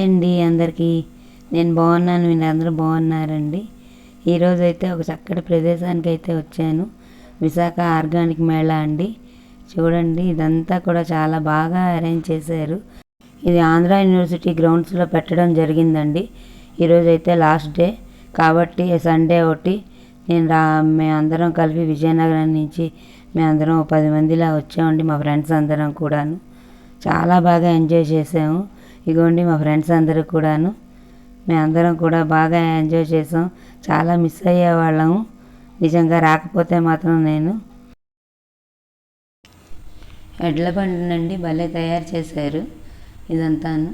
Hi అండి అందరికీ. నేను బాగున్నాను మీరు అందరూ బాగున్నారండి. ఈరోజు అయితే ఒక చక్కటి ప్రదేశానికి అయితే వచ్చాను. విశాఖ ఆర్గానిక్ మేళా అండి. చూడండి ఇదంతా కూడా చాలా బాగా అరేంజ్ చేశారు. ఇది ఆంధ్ర యూనివర్సిటీ గ్రౌండ్స్లో పెట్టడం జరిగిందండి. ఈరోజు అయితే లాస్ట్ డే. కాబట్టి సండే ఒకటి నేను రా మేమందరం కలిపి విజయనగరం నుంచి మేమందరం పది మందిలా వచ్చామండి మా ఫ్రెండ్స్ అందరం కూడాను. చాలా బాగా ఎంజాయ్ చేసాము ఇగోండి మా ఫ్రెండ్స్ అందరూ కూడాను. మేమందరం కూడా బాగా ఎంజాయ్ చేసాం. చాలా మిస్ అయ్యేవాళ్ళము. నిజంగా రాకపోతే మాత్రం నేను. ఎడ్ల బండినండి భలే తయారు చేశారు ఇదంతాను.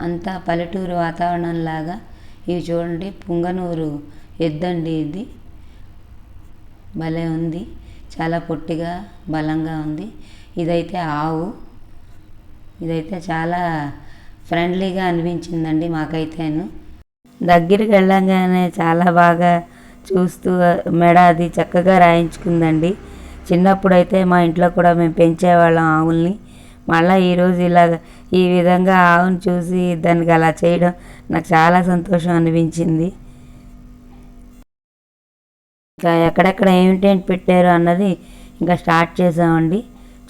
అంతా పల్లెటూరు వాతావరణం లాగా ఇవి చూడండి పుంగనూరు ఎద్దండి ఇది. భలే ఉంది. చాలా పొట్టిగా బలంగా ఉంది. ఇదైతే ఆవు. ఇదైతే చాలా ఫ్రెండ్లీగా అనిపించిందండి మాకైతేను. దగ్గరికి వెళ్ళంగానే చాలా బాగా చూస్తూ మెడ అది చక్కగా రాయించుకుందండి. చిన్నప్పుడైతే మా ఇంట్లో కూడా మేము పెంచేవాళ్ళం ఆవుల్ని. మళ్ళీ ఈరోజు ఇలా ఈ విధంగా ఆవును చూసి దానికి అలా చేయడం నాకు చాలా సంతోషం అనిపించింది. ఇంకా ఎక్కడెక్కడ ఏమిటేంటి పెట్టారు అన్నది ఇంకా స్టార్ట్ చేసామండి.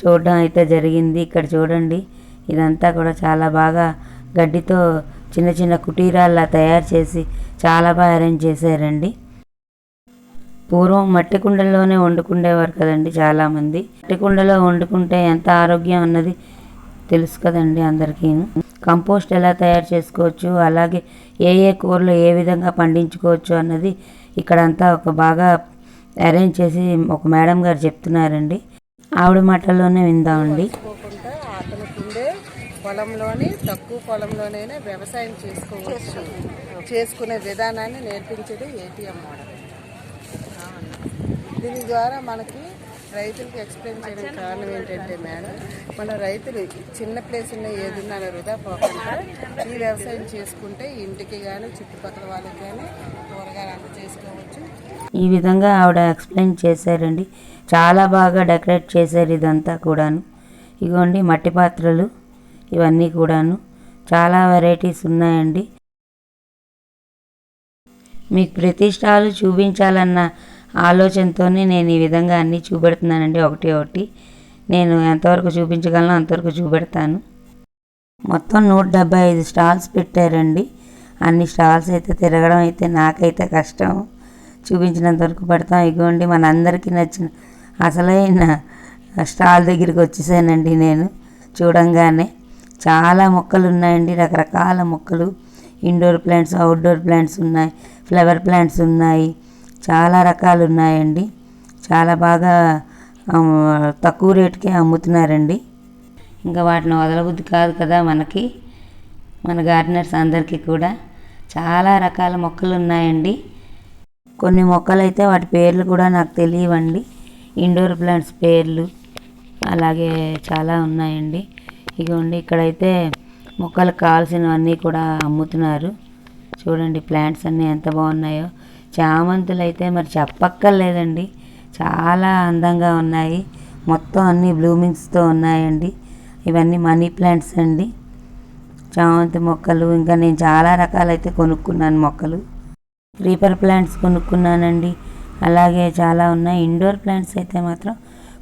చూడడం అయితే జరిగింది. ఇక్కడ చూడండి. ఇదంతా కూడా చాలా బాగా గడ్డితో చిన్న చిన్న కుటీరాల్లా తయారు చేసి చాలా బాగా అరేంజ్ చేశారండి. పూర్వం మట్టి కుండల్లోనే వండుకుండేవారు కదండి చాలామంది. మట్టి కుండలో వండుకుంటే ఎంత ఆరోగ్యం అన్నది తెలుసు కదండి అందరికీ కంపోస్ట్ ఎలా తయారు చేసుకోవచ్చు అలాగే ఏ ఏ కూరలు ఏ విధంగా పండించుకోవచ్చు అన్నది ఇక్కడంతా ఒక బాగా అరేంజ్ చేసి ఒక మేడం గారు చెప్తున్నారండి. ఆవిడ మాటల్లోనే విందామండి. పొలంలోని తక్కువ పొలంలోనైనా వ్యవసాయం చేసుకోవచ్చు. చేసుకునే విధానాన్ని నేర్పించేది ఏటీఎం మోడల్ దీని ద్వారా మనకి రైతులకు ఎక్స్ప్లెయిన్ చేయడం కారణం ఏంటంటే మేడం మన రైతులు చిన్న ప్లేస్ ఉన్న ఏదున్నా వృధా పోకుండా ఈ వ్యవసాయం చేసుకుంటే ఇంటికి కానీ చుట్టుపక్కల వాళ్ళకి కానీ కూరగాయలు అంత చేసుకోవచ్చు. ఈ విధంగా ఆవిడ ఎక్స్ప్లెయిన్ చేశారండి. చాలా బాగా డెకరేట్ చేశారు ఇదంతా కూడాను. ఇగోండి మట్టి పాత్రలు. ఇవన్నీ కూడాను. చాలా వెరైటీస్ ఉన్నాయండి. మీకు ప్రతి స్టాల్ చూపించాలన్న ఆలోచనతోనే నేను ఈ విధంగా అన్నీ చూపెడుతున్నానండి. ఒకటి ఒకటి. నేను ఎంతవరకు చూపించగలను అంతవరకు చూపెడతాను. మొత్తం నూట డెబ్బై ఐదు స్టాల్స్ పెట్టారండి. అన్ని స్టాల్స్ అయితే తిరగడం అయితే నాకైతే కష్టం. చూపించినంత వరకు పెడతాం. ఇగోండి మనందరికీ నచ్చిన అసలైన స్టాల్ దగ్గరికి వచ్చేసానండి నేను చూడంగానే. చాలా మొక్కలు ఉన్నాయండి రకరకాల మొక్కలు. ఇండోర్ ప్లాంట్స్ అవుట్డోర్ ప్లాంట్స్ ఉన్నాయి ఫ్లవర్ ప్లాంట్స్ ఉన్నాయి చాలా రకాలు ఉన్నాయండి. చాలా బాగా తక్కువ రేటుకే అమ్ముతున్నారండి. ఇంకా వాటిని వదలబుద్ధి కాదు కదా మనకి మన గార్డెనర్స్ అందరికీ కూడా. చాలా రకాల మొక్కలు ఉన్నాయండి. కొన్ని మొక్కలు అయితే వాటి పేర్లు కూడా నాకు తెలియవండి. ఇండోర్ ప్లాంట్స్ పేర్లు అలాగే చాలా ఉన్నాయండి. ఇగోండి ఇక్కడైతే మొక్కలకు కావాల్సినవన్నీ కూడా అమ్ముతున్నారు. చూడండి ప్లాంట్స్ అన్నీ ఎంత బాగున్నాయో. చామంతులు అయితే మరి చెప్పక్కర్లేదండి. చాలా అందంగా ఉన్నాయి. మొత్తం అన్ని బ్లూమింగ్స్తో ఉన్నాయండి. ఇవన్నీ మనీ ప్లాంట్స్ అండి. చామంతి మొక్కలు ఇంకా నేను చాలా రకాలైతే కొనుక్కున్నాను మొక్కలు. క్రీపర్ ప్లాంట్స్ కొనుక్కున్నానండి. అలాగే చాలా ఉన్నాయి. ఇండోర్ ప్లాంట్స్ అయితే మాత్రం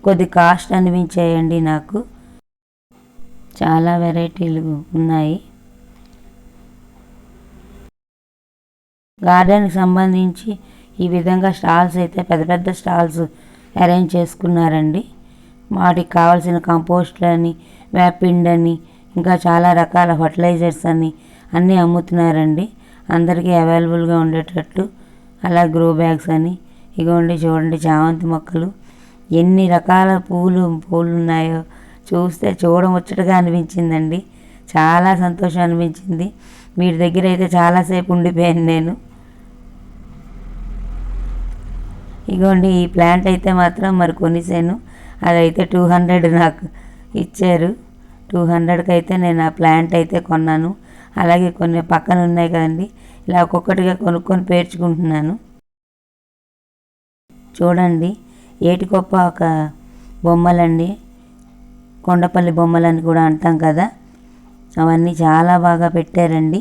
కొద్ది కాస్ట్ అనిపించాయండి నాకు. చాలా వెరైటీలు ఉన్నాయి. గార్డెన్కి సంబంధించి ఈ విధంగా స్టాల్స్ అయితే పెద్ద పెద్ద స్టాల్స్ అరేంజ్ చేసుకున్నారండి. వాటికి కావాల్సిన కంపోస్ట్లని వేపిండని ఇంకా చాలా రకాల ఫర్టిలైజర్స్ అని అన్నీ అమ్ముతున్నారండి. అందరికీ అవైలబుల్గా ఉండేటట్టు. అలా గ్రో బ్యాగ్స్ అని. ఇగోండి చూడండి చామంతి మొక్కలు. ఎన్ని రకాల పూలు పూలు ఉన్నాయో చూస్తే చూడముచ్చటగా అనిపించిందండి. చాలా సంతోషం అనిపించింది. వీటి దగ్గర అయితే చాలాసేపు ఉండిపోయాను నేను. ఇగోండి ఈ ప్లాంట్ అయితే మాత్రం మరి కొనిసాను. అదైతే టూ హండ్రెడ్ నాకు ఇచ్చారు. టూ హండ్రెడ్కి అయితే నేను ఆ ప్లాంట్ అయితే కొన్నాను. అలాగే కొన్ని పక్కన ఉన్నాయి కదండి. ఇలా ఒక్కొక్కటిగా కొనుక్కొని పేర్చుకుంటున్నాను. చూడండి ఏటికొప్ప ఒక బొమ్మలండి. కొండపల్లి బొమ్మలని కూడా అంటాం కదా. అవన్నీ చాలా బాగా పెట్టారండి.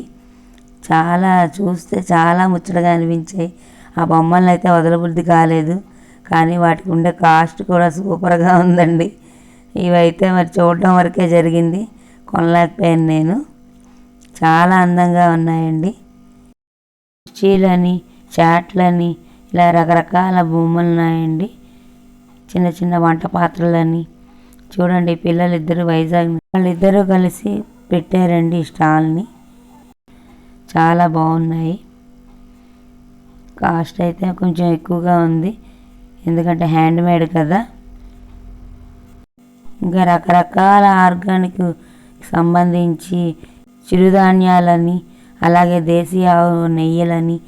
చాలా చూస్తే చాలా ముచ్చటగా అనిపించాయి. ఆ బొమ్మలను అయితే వదలబుద్ధి కాలేదు. కానీ వాటికి ఉండే కాస్ట్ కూడా సూపర్గా ఉందండి. ఇవైతే మరి చూడడం వరకే జరిగింది. కొనలేకపోయాను నేను. చాలా అందంగా ఉన్నాయండి. కుర్చీలని చాట్లని ఇలా రకరకాల బొమ్మలు ఉన్నాయండి చిన్న చిన్న వంట పాత్రలని చూడండి పిల్లలిద్దరూ వైజాగ్ వాళ్ళిద్దరూ కలిసి పెట్టారండి స్టాల్ని చాలా బాగున్నాయి. కాస్ట్ అయితే కొంచెం ఎక్కువగా ఉంది. ఎందుకంటే హ్యాండ్ మేడ్ కదా. ఇంకా రకరకాల ఆర్గానిక్ సంబంధించి చిరుధాన్యాలని అలాగే దేశీయ ఆవు నెయ్యలని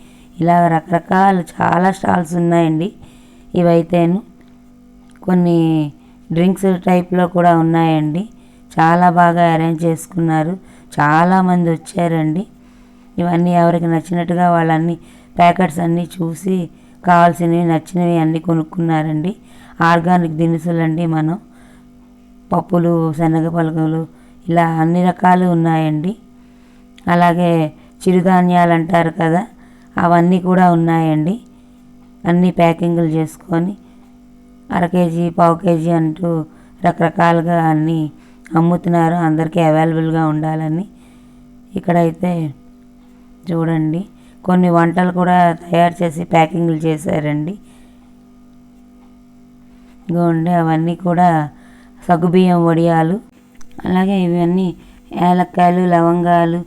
ఇలా రకరకాల చాలా స్టాల్స్ ఉన్నాయండి. ఇవైతేను కొన్ని డ్రింక్స్ టైప్లో కూడా ఉన్నాయండి. చాలా బాగా అరేంజ్ చేసుకున్నారు. చాలామంది వచ్చారండి. ఇవన్నీ ఎవరికి నచ్చినట్టుగా వాళ్ళన్ని ప్యాకెట్స్ అన్నీ చూసి కావాల్సినవి నచ్చినవి అన్నీ కొనుక్కున్నారండి. ఆర్గానిక్ దినుసులండి మనం. పప్పులు శనగ పలుకులు ఇలా అన్ని రకాలు ఉన్నాయండి. అలాగే చిరుధాన్యాలు అంటారు కదా అవన్నీ కూడా ఉన్నాయండి. అన్నీ ప్యాకింగ్లు చేసుకొని అర కేజీ పావు కేజీ అంటూ రకరకాలుగా అన్నీ అమ్ముతున్నారు. అందరికీ అవైలబుల్గా ఉండాలని ఇక్కడైతే చూడండి. కొన్ని వంటలు కూడా తయారు చేసి ప్యాకింగ్లు చేశారండి. ఇదిగోండి అవన్నీ కూడా సగ్గుబియ్యం వడియాలు అలాగే ఇవన్నీ ఏలక్కాయలు లవంగాలు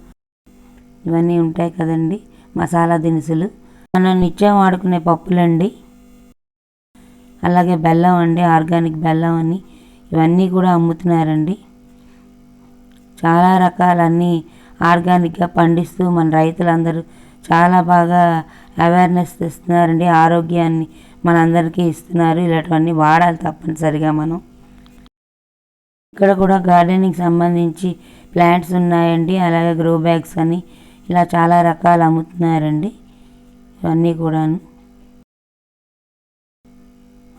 ఇవన్నీ ఉంటాయి కదండి. మసాలా దినుసులు. మనం నిత్యం వాడుకునే పప్పులండి. అలాగే బెల్లం అండి ఆర్గానిక్ బెల్లం అని ఇవన్నీ కూడా అమ్ముతున్నారండి. చాలా రకాలన్నీ ఆర్గానిక్గా పండిస్తూ మన రైతులందరూ చాలా బాగా అవేర్నెస్ ఇస్తున్నారండి ఆరోగ్యాన్ని మనందరికీ ఇస్తున్నారు. ఇలాంటివన్నీ వాడాలి తప్పనిసరిగా మనం. ఇక్కడ కూడా గార్డెనింగ్ సంబంధించి ప్లాంట్స్ ఉన్నాయండి. అలాగే గ్రో బ్యాగ్స్ అని ఇలా చాలా రకాలు అమ్ముతున్నారండి. ఇవన్నీ కూడాను.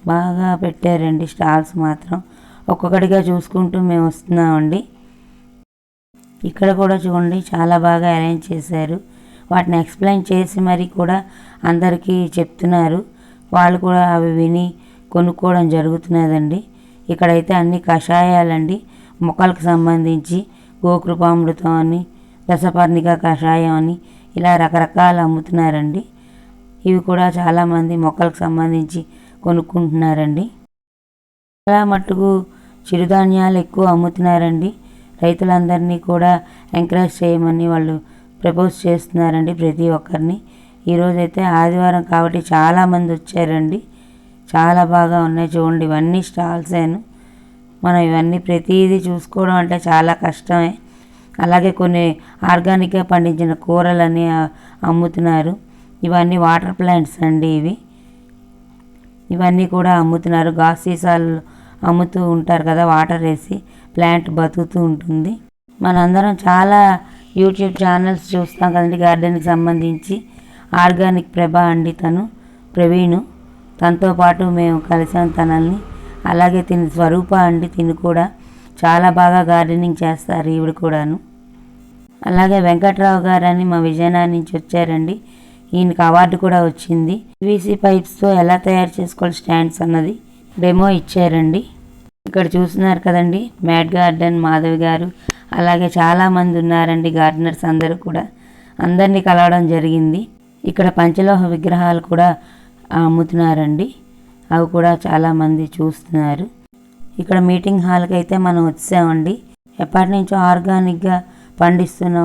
బాగా పెట్టారండి స్టాల్స్ మాత్రం. ఒక్కొక్కటిగా చూసుకుంటూ మేము వస్తున్నామండి. ఇక్కడ కూడా చూడండి చాలా బాగా అరేంజ్ చేశారు. వాటిని ఎక్స్ప్లెయిన్ చేసి మరి కూడా అందరికీ చెప్తున్నారు. వాళ్ళు కూడా అవి విని కొనుక్కోవడం జరుగుతున్నదండి. ఇక్కడైతే అన్ని కషాయాలండి. మొక్కలకు సంబంధించి గోకృపామృతం అని దశపర్ణిక కషాయం అని ఇలా రకరకాలు అమ్ముతున్నారండి. ఇవి కూడా చాలామంది మొక్కలకు సంబంధించి కొనుక్కుంటున్నారండి. చాలా మట్టుకు చిరుధాన్యాలు ఎక్కువ అమ్ముతున్నారండి. రైతులందరినీ కూడా ఎంకరేజ్ చేయమని వాళ్ళు ప్రపోజ్ చేస్తున్నారండి ప్రతి ఒక్కరిని. ఈరోజైతే ఆదివారం కాబట్టి చాలామంది వచ్చారండి. చాలా బాగా ఉన్నాయి చూడండి ఇవన్నీ స్టాల్సేను మనం ఇవన్నీ ప్రతిదీ చూసుకోవడం అంటే చాలా కష్టమే. అలాగే కొన్ని ఆర్గానిక్గా పండించిన కూరలని అమ్ముతున్నారు. ఇవన్నీ వాటర్ ప్లాంట్స్ అండి ఇవి. ఇవన్నీ కూడా అమ్ముతున్నారు. గాజు సీసాలు అమ్ముతూ ఉంటారు కదా వాటర్ వేసి ప్లాంట్ బతుకుతూ ఉంటుంది. మనందరం చాలా యూట్యూబ్ ఛానల్స్ చూస్తాం కదండి. గార్డెన్కి సంబంధించి ఆర్గానిక్ ప్రభ అండి తను ప్రవీణు. తనతో పాటు మేము కలిసాం తనల్ని. అలాగే తిని స్వరూప అండి తిని కూడా చాలా బాగా గార్డెనింగ్ చేస్తారు ఈవిడ కూడాను. అలాగే వెంకట్రావు గారు అని మా విజయనగరం నుంచి వచ్చారండి. ఈయనకి అవార్డు కూడా వచ్చింది. పీవీసీ పైప్స్తో ఎలా తయారు చేసుకోవాలి స్టాండ్స్ అన్నది డెమో ఇచ్చారండి. ఇక్కడ చూస్తున్నారు కదండి మ్యాడ్ గార్డెన్ మాధవి గారు అలాగే చాలామంది ఉన్నారండి గార్డెనర్స్ అందరూ కూడా. అందరినీ కలవడం జరిగింది. ఇక్కడ పంచలోహ విగ్రహాలు కూడా అమ్ముతున్నారండి. అవి కూడా చాలామంది చూస్తున్నారు. ఇక్కడ మీటింగ్ హాల్కి అయితే మనం వచ్చామండి. ఎప్పటి నుంచో ఆర్గానిక్గా పండిస్తున్న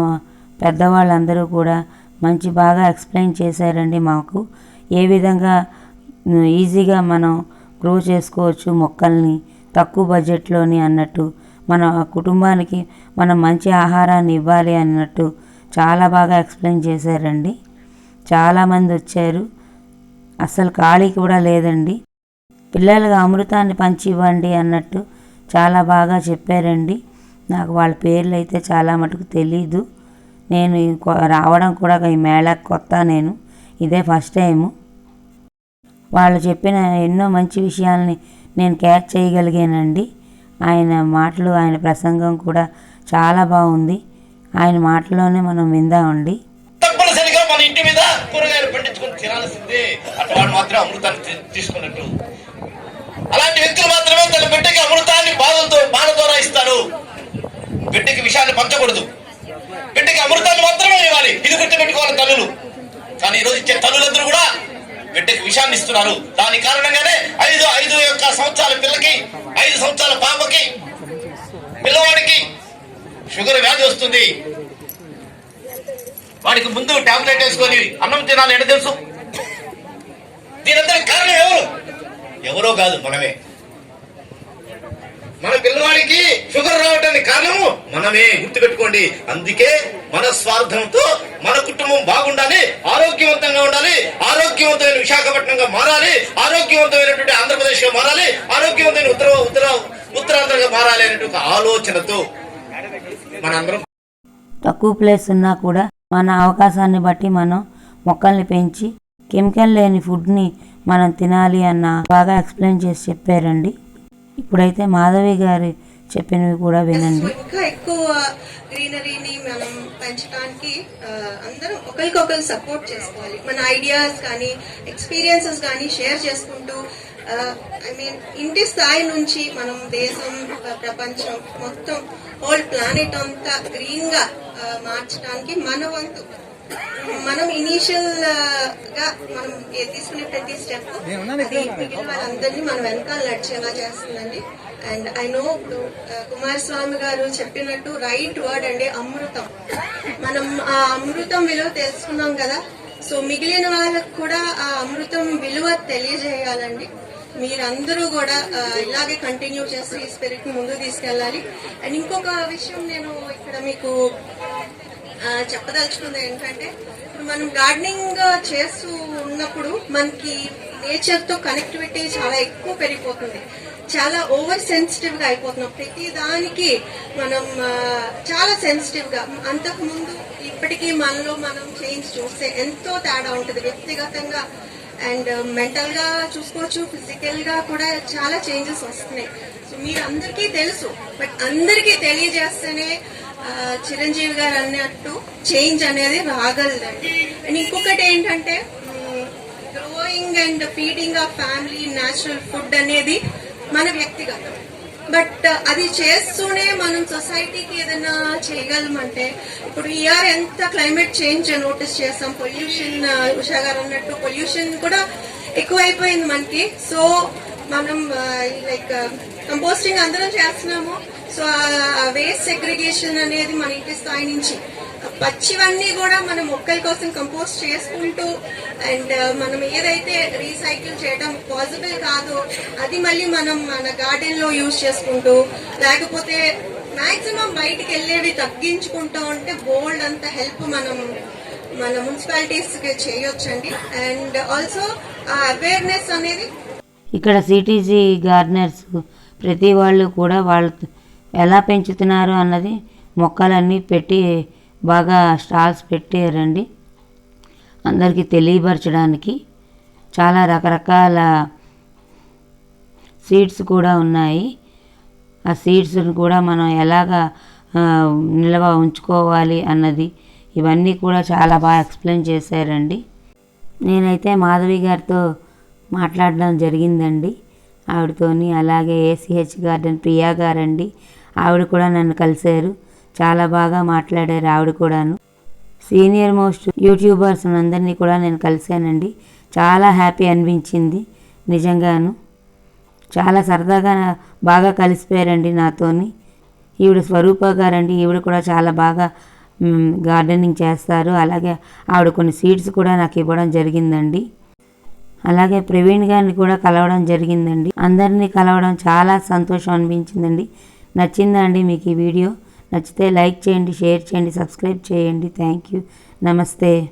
పెద్దవాళ్ళందరూ కూడా మంచి బాగా ఎక్స్ప్లెయిన్ చేశారండి మాకు. ఏ విధంగా ఈజీగా మనం గ్రో చేసుకోవచ్చు మొక్కల్ని తక్కువ బడ్జెట్లోని అన్నట్టు మన కుటుంబానికి మనం మంచి ఆహారాన్ని ఇవ్వాలి అన్నట్టు చాలా బాగా ఎక్స్ప్లెయిన్ చేశారండి. చాలామంది వచ్చారు. అస్సలు ఖాళీ కూడా లేదండి. పిల్లలకు అమృతాన్ని పంచి ఇవ్వండి అన్నట్టు చాలా బాగా చెప్పారండి. నాకు వాళ్ళ పేర్లు అయితే చాలా మటుకు తెలీదు. నేను రావడం కూడా ఈ మేళకు కొత్త నేను. ఇదే ఫస్ట్ టైము వాళ్ళు చెప్పిన ఎన్నో మంచి విషయాల్ని నేను క్యాచ్ చేయగలిగానండి. ఆయన మాటలు ఆయన ప్రసంగం కూడా చాలా బాగుంది. ఆయన మాటలోనే మనం విందామండి. తప్పనిసరిగా మన ఇంటి మీద కూరగాయలు పండించుకొని తినాల్సిందే. అటువంటి మాత్రం అమృతాన్ని తీసుకున్నట్టు. అలాంటి వ్యక్తులు మాత్రమే తన బిడ్డకి అమృతాన్ని బాధలతో బాధతో ద్వారా ఇస్తారు. బిడ్డకి విషయాన్ని పంచకూడదు. బిడ్డకి అమృతాన్ని మాత్రమే ఇవ్వాలి ఇది గుర్తుపెట్టుకోవాలి తల్లులు. కానీ ఈరోజు ఇచ్చే తల్లులందరూ కూడా బిడ్డకి విషాన్ని ఇస్తున్నారు. దాని కారణంగానే ఐదు ఐదు యొక్క సంవత్సరాల పిల్లకి ఐదు సంవత్సరాల పాపకి పిల్లవాడికి షుగర్ వ్యాధి వస్తుంది. వాడికి ముందు టాబ్లెట్ వేసుకొని అన్నం తినాలి ఎడ తెలుసు. దీనందరికి కారణం ఎవరు? ఎవరో కాదు మనమే. మన పిల్లవాడికి షుగర్ రావడానికి కారణము మనమే గుర్తుపెట్టుకోండి. అందుకే మన స్వార్థంతో మన కుటుంబం బాగుండాలి ఆరోగ్యవంతంగా ఉండాలి ఆరోగ్యవంతమైన విశాఖపట్నంగా మారాలి ఆరోగ్యవంతమైనటువంటి ఆంధ్రప్రదేశ్గా మారాలి ఆరోగ్యవంతమైన ఉత్తర ఉత్తర ఉత్తరాంధ్రగా మారాలి అనేటువంటి ఆలోచనతో మనందరం తక్కువ ప్లేస్ ఉన్నా కూడా మన అవకాశాన్ని బట్టి మనం మొక్కల్ని పెంచి కెమికల్ లేని ఫుడ్ని మనం తినాలి అన్న బాగా ఎక్స్ప్లెయిన్ చేసి చెప్పారండి. ఇప్పుడైతే మాధవి గారు చెప్పినవి కూడా వినండి. ఇంకా ఎక్కువ గ్రీనరీని మనం పెంచడానికి అందరం ఒకరికొకరు సపోర్ట్ చేసుకోవాలి. మన ఐడియాస్ కానీ ఎక్స్పీరియన్సెస్ కానీ షేర్ చేసుకుంటూ ఐ మీన్ ఇంటి స్థాయి నుంచి మనం దేశం ప్రపంచం మొత్తం హోల్ ప్లానెట్ అంతా గ్రీన్గా ఆ, మార్చడానికి మన వంతు మనం ఇనీషియల్గా మనం తీసుకునే ప్రతి స్టెప్ మిగిలిన వాళ్ళందరినీ మనం వెనకాల నడిచేలా చేస్తుందండి. అండ్ ఐ నో ఇప్పుడు కుమారస్వామి గారు చెప్పినట్టు రైట్ వర్డ్ అండి అమృతం. మనం ఆ అమృతం విలువ తెలుసుకున్నాం కదా. సో మిగిలిన వాళ్ళకు కూడా ఆ అమృతం విలువ తెలియజేయాలండి. మీరందరూ కూడా ఆ, ఇలాగే కంటిన్యూ చేస్తూ ఈ స్పిరిట్ ముందుకు తీసుకెళ్ళాలి. అండ్ ఇంకొక విషయం నేను ఇక్కడ మీకు చెప్పదలుచుకుంది ఏంటంటే ఇప్పుడు మనం గార్డెనింగ్ చేస్తూ ఉన్నప్పుడు మనకి నేచర్తో కనెక్టివిటీ చాలా ఎక్కువ పెరిగిపోతుంది. చాలా ఓవర్ సెన్సిటివ్గా అయిపోతున్నాం. ప్రతి దానికి మనం చాలా సెన్సిటివ్గా అంతకు ముందు ఇప్పటికీ మనలో మనం చేంజ్ చూస్తే ఎంతో తేడా ఉంటుంది. వ్యక్తిగతంగా అండ్ మెంటల్గా చూసుకోవచ్చు ఫిజికల్గా కూడా చాలా చేంజెస్ వస్తున్నాయి. సో మీరు అందరికీ తెలుసు. బట్ అందరికీ తెలియజేస్తేనే చిరంజీవి గారు అన్నట్టు చేంజ్ అనేది రాగలదండి. అండ్ ఇంకొకటి ఏంటంటే growing and feeding of family natural food అనేది మన వ్యక్తిగతం. బట్ అది చేస్తూనే మనం సొసైటీకి ఏదైనా చేయగలమంటే ఇప్పుడు ఇయర్ ఎంత క్లైమేట్ చేంజ్ నోటీస్ చేస్తాం. పొల్యూషన్ ఉషా గారు అన్నట్టు పొల్యూషన్ కూడా ఎక్కువైపోయింది మనకి. సో మనం లైక్ కంపోస్టింగ్ అందరం చేస్తున్నాము. సో వేస్ట్ సెగ్రిగేషన్ అనేది మన ఇంటి స్థాయి నుంచి పచ్చివన్నీ కూడా మనం మొక్కల కోసం కంపోస్ట్ చేసుకుంటూ అండ్ మనం ఏదైతే రీసైకిల్ చేయడం పాసిబుల్ కాదో అది మళ్ళీ మనం మన గార్డెన్లో యూజ్ చేసుకుంటూ లేకపోతే మాక్సిమం బయటికి వెళ్ళేవి తగ్గించుకుంటూ ఉంటే బోల్డ్ అంత హెల్ప్ మనం మన మున్సిపాలిటీస్కి చేయొచ్చండి. అండ్ ఆల్సో ఆ అవేర్నెస్ అనేది ఇక్కడ సిటీజీ గార్డెనర్స్ ప్రతి వాళ్ళు కూడా వాళ్ళ ఎలా పెంచుతున్నారు అన్నది మొక్కలన్నీ పెట్టి బాగా స్టాల్స్ పెట్టారండి. అందరికీ తెలియపరచడానికి చాలా రకరకాల సీడ్స్ కూడా ఉన్నాయి. ఆ సీడ్స్ని కూడా మనం ఎలాగా నిల్వ ఉంచుకోవాలి అన్నది ఇవన్నీ కూడా చాలా బాగా ఎక్స్ప్లెయిన్ చేశారండి. నేనైతే మాధవి గారితో మాట్లాడడం జరిగిందండి. ఆవిడతోని అలాగే ఏసీహెచ్ గార్డెన్ ప్రియా గారండి. ఆవిడ కూడా నన్ను కలిశారు. చాలా బాగా మాట్లాడారు ఆవిడ కూడాను. సీనియర్ మోస్ట్ యూట్యూబర్స్ అందరినీ కూడా నేను కలిశానండి. చాలా హ్యాపీ అనిపించింది నిజంగాను. చాలా సరదాగా బాగా కలిసిపోయారండి నాతోని. ఈవిడ స్వరూప గారండి. ఈవిడ కూడా చాలా బాగా గార్డెనింగ్ చేస్తారు. అలాగే ఆవిడ కొన్ని సీడ్స్ కూడా నాకు ఇవ్వడం జరిగిందండి. అలాగే ప్రవీణ్ గారిని కూడా కలవడం జరిగిందండి. అందరినీ కలవడం చాలా సంతోషం అనిపించిందండి. నచ్చిందండి మీకు ఈ వీడియో. నచ్చితే లైక్ చేయండి షేర్ చేయండి సబ్స్క్రైబ్ చేయండి. Thank you. నమస్తే.